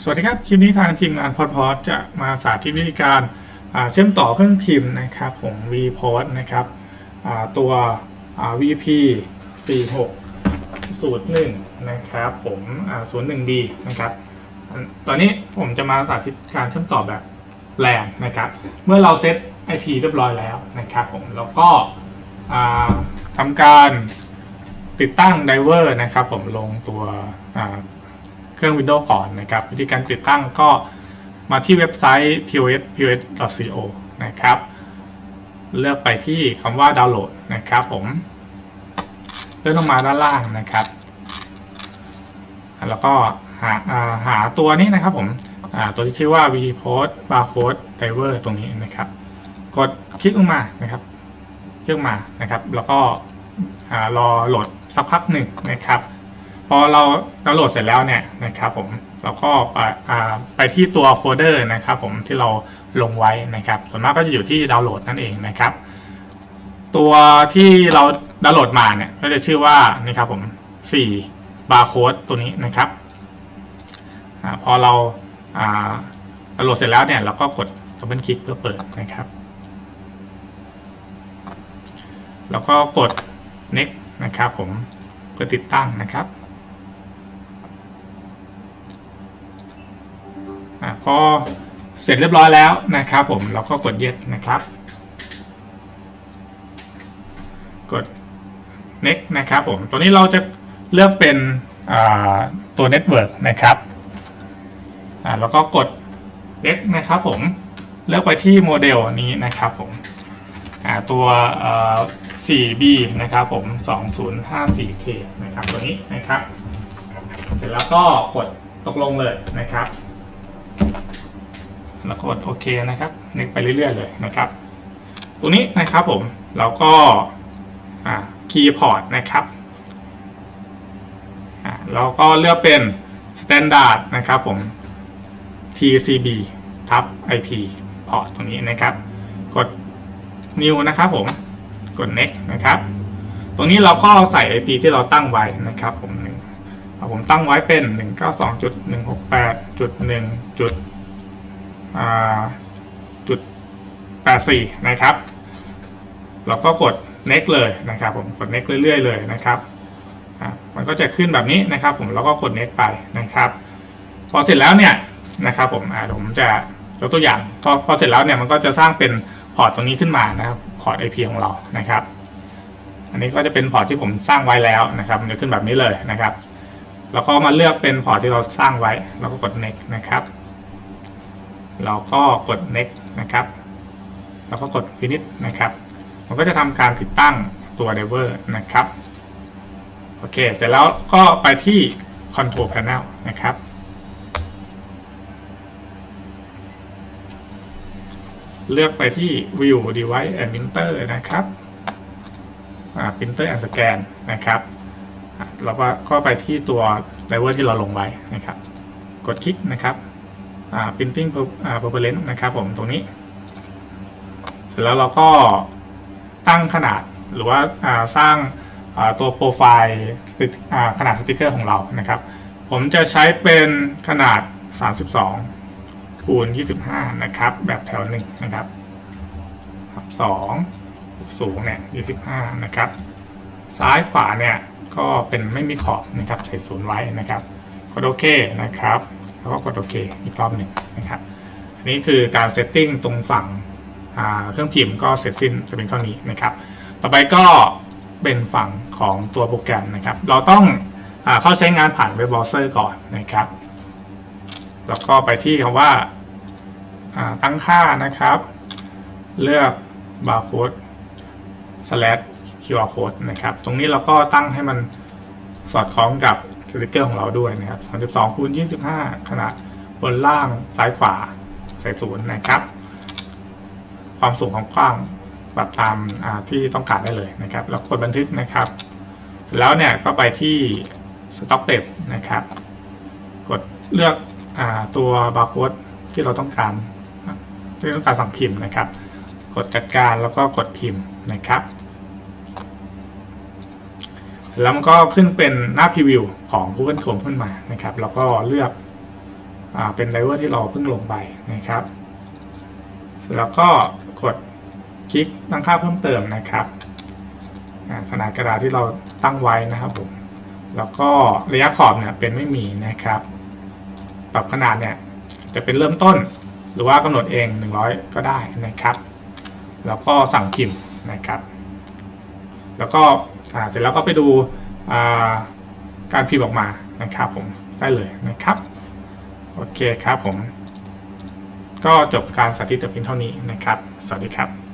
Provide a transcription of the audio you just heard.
สวัสดีครับ คลิปนี้ทางทีมงานพอดพอดจะมาสาธิตวิธีการเชื่อมต่อเครื่องพิมพ์นะครับของ vport นะครับตัวอ่า vp 46 01 นะครับผม 01d นะครับ ตอนนี้ผมจะมาสาธิตการเชื่อมต่อแบบแลนนะครับ เมื่อเราเซต IP เรียบร้อยแล้วนะครับผม แล้วก็ทำการติดตั้งไดเวอร์นะครับผมลงตัว เครื่อง Windows ก่อนนะครับ วิธีการติดตั้งก็มาที่เว็บไซต์ pos pos.co นะครับ เลือกไปที่คำว่าดาวน์โหลดนะครับผมเลื่อนลงมาด้านล่างนะครับ แล้วก็หาาหาตัวนี้นะครับผมตัวที่ชื่อว่า vpost barcode driver ตรงนี้นะครับ กดคลิกลงมานะครับคลิกมานะครับ แล้วก็อรอโหลดสักพักหนึ่งนะครับ พอเราดาวน์โหลดเสร็จแล้วเนี่ยนะครับผมเราก็ไปไปที่ตัวโฟลเดอร์นะครับผมที่เราลงไว้นะครับ ส่วนมากก็จะอยู่ที่ดาวน์โหลดนั่นเองนะครับ ตัวที่เราดาวน์โหลดมาเนี่ยก็จะชื่อว่านี่ครับผม4บาร์โค้ดตัวนี้นะครับอพอเราอ่าดาวน์โหลดเสร็จแล้วเนี่ยเราก็กดดับเบิลคลิกเพื่อเปิดนะครับ แล้วก็กด next นะครับผมเพื่อติดตั้งนะครับ อา พอเสร็จเรียบร้อยแล้วนะครับผมเราก็กด yes นะครับ กด next นะครับผมตัวนี้เราจะเลือกเป็นตัว network นะครับแล้วก็กด next นะครับผมเลือกไปที่โมเดลนี้นะครับผมตัวเอ่อ 4B นะครับผม 2054K นะครับตัวนี้นะครับ เสร็จแล้วก็กดตกลงเลยนะครับ แล้วกดโอเคนะครับนึกไปเรื่อยๆเลยนะครับตรงนี้นะครับผมเราก็คีย์พอร์ตนะครับเราก็เลือกเป็น Standard นะครับผม TCB ทับ IP พอร์ตตรงนี้นะครับ กด New นะครับผม กด next นะครับ ตรงนี้เราก็ใส่ IP ที่เราตั้งไว้นะครับผมหนึ่งผมตั้งไว้เป็น 192.168.1. จุดอ่าจุด84นะครับ เราก็กด next เลยนะครับผมกด next เรื่อยๆเลยนะครับอะมันก็จะขึ้นแบบนี้นะครับ ผมแล้วก็กด next ไปนะครับ พอเสร็จแล้วเนี่ยนะครับผมอ่าผมจะยกตัวอย่างพอพอเสร็จแล้วเนี่ยมันก็จะสร้างเป็นพอร์ตตรงนี้ขึ้นมานะครับพอร์ต IP ของเรานะครับ อันนี้ก็จะเป็นพอร์ตที่ผมสร้างไว้แล้วนะครับมันจะขึ้นแบบนี้เลยนะครับ แล้วก็มาเลือกเป็นพอร์ตที่เราสร้างไว้ แล้วก็กด next นะครับ เราก็กด next นะครับ แล้วก็กด finish นะครับ มันก็จะทำการติดตั้งตัว driver นะครับ โอเค เสร็จแล้วก็ไปที่ control panel นะครับ เลือกไปที่ view device and printer นะครับ printer and scan นะครับแล้วก็ไปที่ตัว driver ที่เราลงไว้นะครับ กดคลิกนะครับ printing per- อ่า preference นะครับผมตรงนี้ เสร็จแล้วเราก็ตั้งขนาดหรือว่าาสร้างาตัวโปรไฟล์ขนาดสติกเกอร์ของเรานะครับ ผมจะใช้เป็นขนาด 32 คูณ 25 นะครับ แบบแถวหนึ่งนะครับสองสูงเนี่ย25 นะครับ ซ้ายขวาเนี่ยก็เป็นไม่มีขอบนะครับ ใส่ศูนย์ไว้นะครับกดโอเคนะครับ แล้วก็กดโอเคอีกรอบหนึ่งนะครับอันนี้คือการเซตติ้งตรงฝั่งเครื่องพิมพ์ก็เสร็จสิ้นจะเป็นเท่านี้นะครับ ต่อไปก็เป็นฝั่งของตัวโปรแกรมนะครับ เราต้องอเข้าใช้งานผ่านเว็บเบราว์เซอร์ก่อนนะครับ แล้วก็ไปที่คำว่าอ่าตั้งค่านะครับ เลือก barcode slash QR code นะครับ ตรงนี้เราก็ตั้งให้มันสอดคล้องกับ ติกเกอร์ของเราด้วยนะครับ 32คูณ25 ขนาดบนล่างซ้ายขวาใส่ศูนย์นะครับ ความสูงของกว้างปรับตามที่ต้องการได้เลยนะครับ แล้วกดบันทึกนะครับเสร็จแล้วเนี่ยก็ไปที่ Stock Step นะครับ กดเลือกอตัวบาร์โค้ดที่เราต้องการที่ต้องการสั่งพิมพ์นะครับ กดจัดการแล้วก็กดพิมพ์นะครับ ร็จแล้วมันก็ขึ้นเป็นหน้าพรีวิวของ Google Chrome ขึ้นมานะครับ แล้วก็เลือกอเป็นไดเวอร์ที่เราเพิ่งลงไปนะครับ แล้วก็กดคลิกตั้งค่าเพิ่มเติมนะครับขนาดกระดาษที่เราตั้งไว้นะครับผมแล้วก็ระยะขอบเนี่ยเป็นไม่มีนะครับ ปรับขนาดเนี่ยจะเป็นเริ่มต้นหรือว่ากำหนดเอง 100 ก็ได้นะครับ แล้วก็สั่งพิมพ์นะครับ แล้วก็ อ่าเสร็จแล้วก็ไปดูอ่าการพิมพ์ออกมานะครับผมได้เลยนะครับโอเคครับผม ก็จบการสาธิตแต่เพียงเท่านี้นะครับ สวัสดีครับ